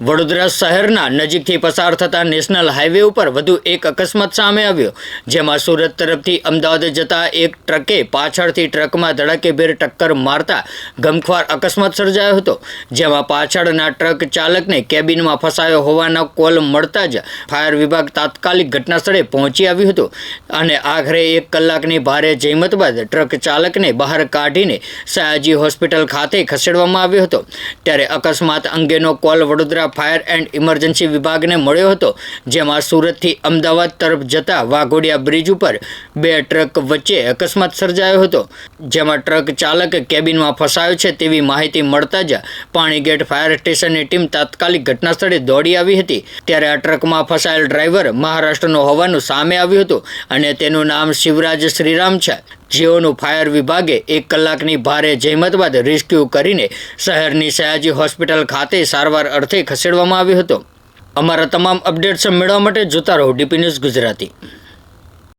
વડોદરા શહેરના નજીકથી પસાર થતા નેશનલ હાઈવે ઉપર વધુ એક અકસ્માત સામે આવ્યો, જેમાં સુરત તરફથી અમદાવાદ જતા એક ટ્રકે પાછળથી ટ્રકમાં ધડાકેભેર ટક્કર મારતા ગમખ્વાર અકસ્માત સર્જાયો હતો, જેમાં પાછળના ટ્રક ચાલકને કેબિનમાં ફસાયો હોવાનો કોલ મળતા જ ફાયર વિભાગ તાત્કાલિક ઘટનાસ્થળે પહોંચી આવ્યું હતું અને આખરે એક કલાકની ભારે જહેમત બાદ ટ્રક ચાલકને બહાર કાઢીને સયાજી હોસ્પિટલ ખાતે ખસેડવામાં આવ્યો હતો. ત્યારે અકસ્માત અંગેનો call Vadodara fire and emergency વિભાગને મળ્યો હતો, જેમાં સુરતથી અમદાવાદ તરફ જતા વાઘોડિયા બ્રિજ ઉપર બે ટ્રક વચ્ચે અકસ્માત સર્જાયો હતો, જેમાં ટ્રક ચાલક કેબિનમાં ફસાયો છે તેવી માહિતી મળતા જ પાણીગેટ ફાયર સ્ટેશનની ટીમ તાત્કાલિક ઘટના સ્થળે દોડી આવી હતી. ત્યારે આ ટ્રકમાં ફસાયેલ ડ્રાઈવર મહારાષ્ટ્રનો હોવાનું સામે આવ્યું હતું અને તેનું નામ શિવરાજ શ્રીરામ છે. જેઓનું ફાયર વિભાગે એક કલાકની ભારે જહેમત બાદ રેસ્ક્યુ કરીને શહેરની સયાજી હોસ્પિટલ ખાતે સારવાર અર્થે ખસેડવામાં આવ્યો હતો. અમારા તમામ અપડેટ્સ મેળવવા માટે જોતા રહો ડીપી ન્યૂઝ ગુજરાતી.